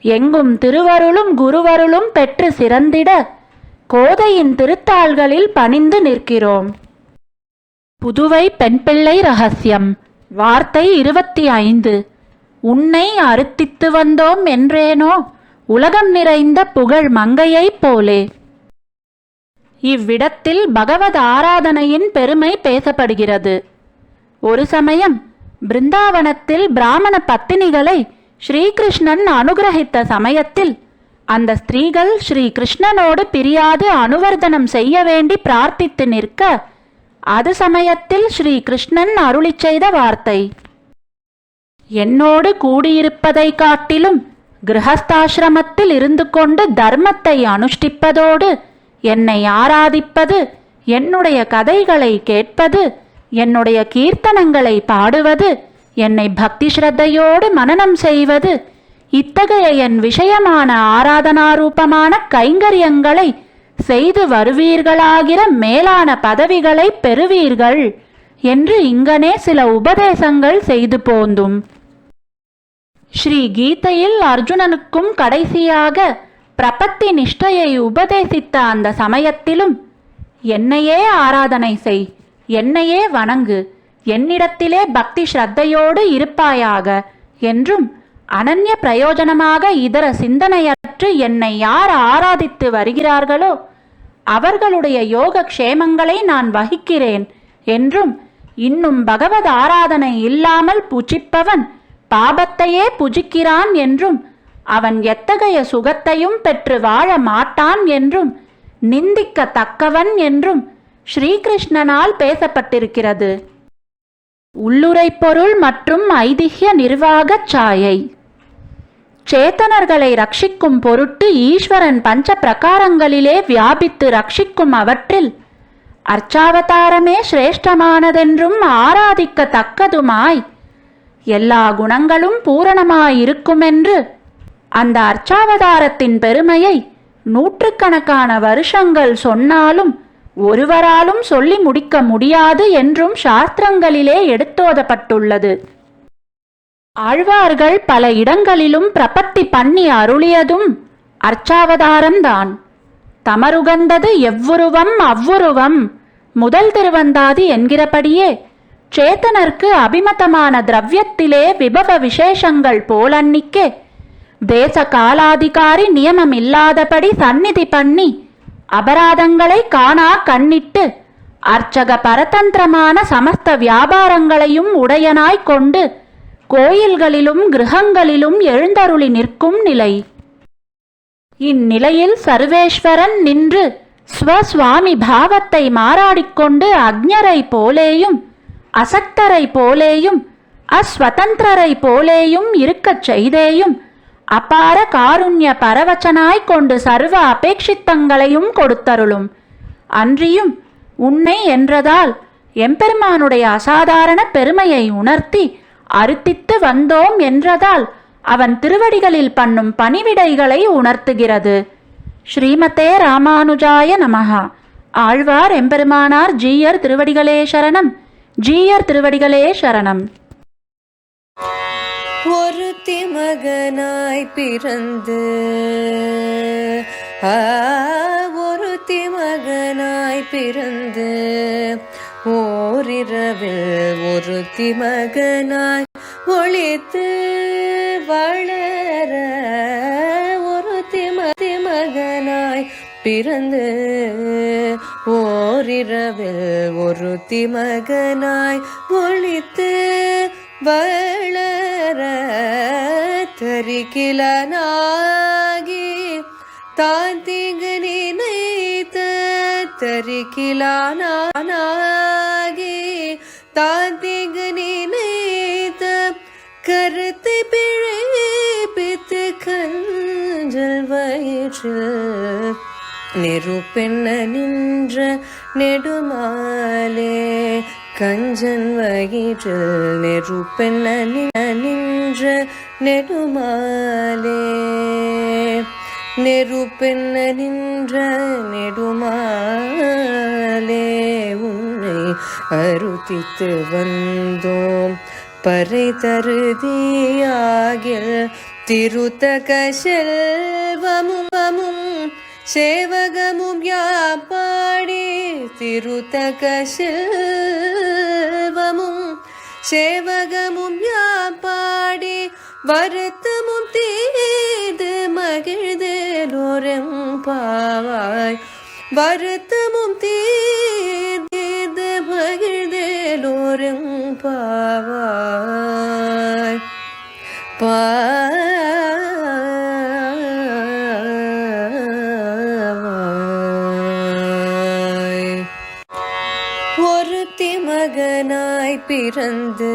எங்கும் திருவருளும் குருவருளும் பெற்று சிறந்திட கோதையின் திருத்தாள்களில் பணிந்து நிற்கிறோம். புதுவை பெண்பிள்ளை ரகசியம் வார்த்தை இருபத்தி ஐந்து. உன்னை அறுத்தித்து வந்தோம் என்றேனோ உலகம் நிறைந்த புகழ் மங்கையைப் போலே. இவ்விடத்தில் பகவத் ஆராதனையின் பெருமை பேசப்படுகிறது. ஒரு சமயம் பிருந்தாவனத்தில் பிராமண பத்தினிகளை ஸ்ரீகிருஷ்ணன் அனுகிரகித்த சமயத்தில் அந்த ஸ்திரீகள் ஸ்ரீ கிருஷ்ணனோடு பிரியாது அனுவர்தனம் செய்ய வேண்டி பிரார்த்தித்து நிற்க அது சமயத்தில் ஸ்ரீ கிருஷ்ணன் செய்த வார்த்தை. என்னோடு கூடியிருப்பதை காட்டிலும் கிரகஸ்தாசிரமத்தில் இருந்து கொண்டு தர்மத்தை அனுஷ்டிப்பதோடு என்னை ஆராதிப்பது என்னுடைய கதைகளை கேட்பது என்னுடைய கீர்த்தனங்களை பாடுவது என்னை பக்தி ஸ்ரத்தையோடு மனனம் செய்வது இத்தகைய என் விஷயமான ஆராதனாரூபமான கைங்கரியங்களை செய்து வருவீர்களாகிற மேலான பதவிகளை பெறுவீர்கள் என்று இங்கனே சில உபதேசங்கள் செய்து போந்தும். ஸ்ரீ கீதையில் அர்ஜுனனுக்கும் கடைசியாக பிரபத்தி நிஷ்டையை உபதேசித்த அந்த சமயத்திலும் என்னையே ஆராதனை செய் என்னையே வணங்கு என்னிடத்திலே பக்தி ஸ்ரத்தையோடு இருப்பாயாக என்றும் அனன்ய பிரயோஜனமாக இதர சிந்தனையற்று என்னை யார் ஆராதித்து வருகிறார்களோ அவர்களுடைய யோக க்ஷேமங்களை நான் வகிக்கிறேன் என்றும் இன்னும் பகவத் ஆராதனை இல்லாமல் புஜிப்பவன் பாபத்தையே புஜிக்கிறான் என்றும் அவன் எத்தகைய சுகத்தையும் பெற்று வாழ மாட்டான் என்றும் நிந்திக்கத்தக்கவன் என்றும் ஸ்ரீகிருஷ்ணனால் பேசப்பட்டிருக்கிறது. உள்ளுரை பொருள் மற்றும் ஐதிஹ்ய நிர்வாகச் சாயை. சேத்தனர்களை ரட்சிக்கும் பொருட்டு ஈஸ்வரன் பஞ்ச பிரகாரங்களிலே வியாபித்து ரட்சிக்கும் அவற்றில் அர்ச்சாவதாரமே சிரேஷ்டமானதென்றும் ஆராதிக்கத்தக்கதுமாய். எல்லா குணங்களும் பூரணமாயிருக்குமென்று அந்த அர்ச்சாவதாரத்தின் பெருமையை நூற்றுக்கணக்கான வருஷங்கள் சொன்னாலும் ஒருவராலும் சொல்லி முடிக்க முடியாது என்றும் சாஸ்திரங்களிலே எடுத்தோதப்பட்டுள்ளது. ஆழ்வார்கள் பல இடங்களிலும் பிரபத்தி பண்ணி அருளியதும் அர்ச்சாவதாரம்தான் தமருகந்தது எவ்வுருவம் அவ்வுருவம் முதல் திருவந்தாதி என்கிறபடியே சேத்தனர்க்கு அபிமதமான திரவியத்திலே விபவ விசேஷங்கள் போலன்னிக்கே தேச காலாதிகாரி நியமமில்லாதபடி சந்நிதி பண்ணி அபராதங்களை காணா கண்ணிட்டு அர்ச்சக பரதந்திரமான சமஸ்த வியாபாரங்களையும் உடையனாய் கொண்டு கோயில்களிலும் கிரகங்களிலும் எழுந்தருளி நிற்கும் நிலை. இந்நிலையில் சர்வேஸ்வரன் நின்று ஸ்வஸ்வாமி பாவத்தை மாறாடிக்கொண்டு அக்ஞரை போலேயும் அசக்தரை போலேயும் அஸ்வதந்திரரை போலேயும் இருக்கச் செய்தேயும் அபார காருண்ய பரவச்சனாய் கொண்டு சர்வ அபேட்சித்தங்களையும் கொடுத்தருளும். அன்றியும் உன்னை என்றதால் எம்பெருமானுடைய அசாதாரண பெருமையை உணர்த்தி அறுத்தித்து வந்தோம் என்றதால் அவன் திருவடிகளில் பண்ணும் பணிவிடைகளை உணர்த்துகிறது. ஸ்ரீமதே ராமானுஜாய நமகா ஆழ்வார் எம்பெருமானார் ஜீயர் திருவடிகளே சரணம். ஜீயர் திருவடிகளே சரணம். மகனாய் பிறந்து ஒருத்தி மகனாய் பிறந்து ஓரிரவில் ஒருத்தி மகனாய் ஒழித்து வளர ஒருத்தி மதி மகனாய் பிறந்து ஓரிரவில் ஒருத்தி மகனாய் ஒழித்து வள தரிக்கிலனாகி தான் தீங்கு நினைத்த தரிக்கிலானாகி தான் தீங்கு நினைத்த கருத்தை பிழைப்பித்து கஞ்சல் வயிற்றில் நெருப்பெண்ண நின்ற நெடுமாலே கஞ்சன் வயிற்றில் நெருப்பெண்ண நின்ற நெடுமாலே. நெருப்பென்ன நின்ற நெடுமாலே. உன்னை அருத்தித்து வந்தோம். பறை தருதியாகில் திருத்தக செல்வமும் சேவகமும் யாப்பாடி திருத்தக செல்வமும் சேவகமும் யாப்பாடி வருத்தமும் தீது மகிழ்ந்தேலோரம் பாவாய். வருத்தமும் தீர்ந்து மகிழ்ந்து மகிழ்ந்தேலோரம் பாவாய். பா ஒருத்தி மகனாய் பிறந்து